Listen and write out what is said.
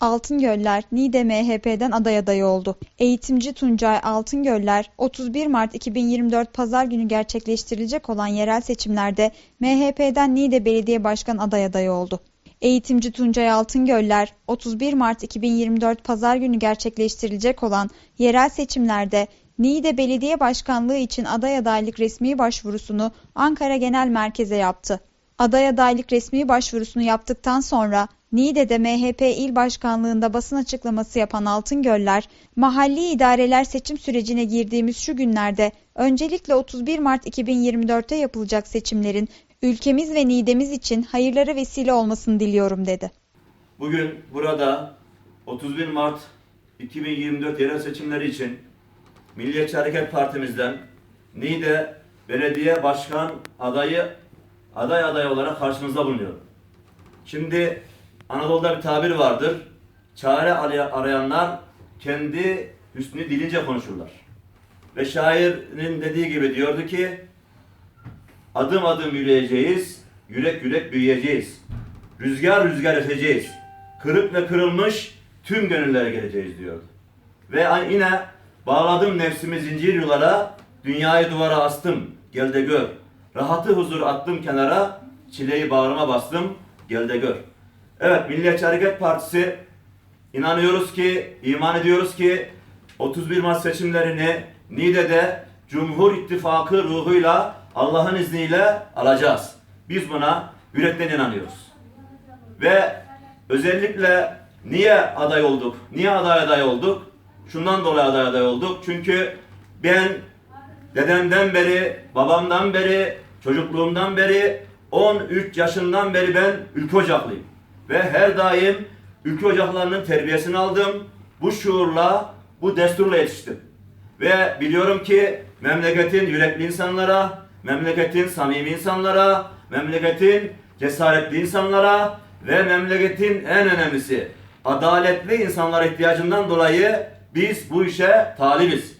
Altıngöller, Niğde MHP'den aday adayı oldu. Eğitimci Tuncay Altıngöller, 31 Mart 2024 Pazar günü gerçekleştirilecek olan yerel seçimlerde MHP'den Niğde Belediye Başkan aday adayı oldu. Eğitimci Tuncay Altıngöller, 31 Mart 2024 Pazar günü gerçekleştirilecek olan yerel seçimlerde Niğde Belediye Başkanlığı için aday adaylık resmi başvurusunu Ankara Genel Merkez'e yaptı. Aday adaylık resmi başvurusunu yaptıktan sonra Niğde'de MHP il başkanlığında basın açıklaması yapan Altıngöller, mahalli idareler seçim sürecine girdiğimiz şu günlerde öncelikle 31 Mart 2024'te yapılacak seçimlerin ülkemiz ve Niğde'miz için hayırlara vesile olmasını diliyorum dedi. Bugün burada 31 Mart 2024 yerel seçimleri için Milliyetçi Hareket Partimizden Niğde Belediye Başkan adayı aday adayı olarak karşınızda bulunuyorum. Şimdi Anadolu'da bir tabir vardır. Çare aray- arayanlar kendi hüsnü dilince konuşurlar. Ve şairin dediği gibi diyordu ki Adım adım yürüyeceğiz, yürek yürek büyüyeceğiz. Rüzgar rüzgar öteceğiz. Kırık ve kırılmış tüm gönüllere geleceğiz diyordu. Ve yine bağladım nefsimi zincir yulara, dünyayı duvara astım, gel de gör. Rahatı huzur attım kenara, çileyi bağrıma bastım, gel de gör. Evet, Milliyetçi Hareket Partisi inanıyoruz ki, iman ediyoruz ki 31 Mart seçimlerini Niğde'de Cumhur İttifakı ruhuyla Allah'ın izniyle alacağız. Biz buna yürekten inanıyoruz. Ve özellikle niye aday olduk? Niye aday aday olduk? Şundan dolayı aday aday olduk. Çünkü ben dedemden beri, babamdan beri, çocukluğumdan beri 13 yaşından beri ben ülke ocaklıyım. Ve her daim ülke ocaklarının terbiyesini aldım. Bu şuurla, bu desturla yetiştim. Ve biliyorum ki memleketin yürekli insanlara, memleketin samimi insanlara, memleketin cesaretli insanlara ve memleketin en önemlisi adaletli insanlara ihtiyacından dolayı biz bu işe talibiz.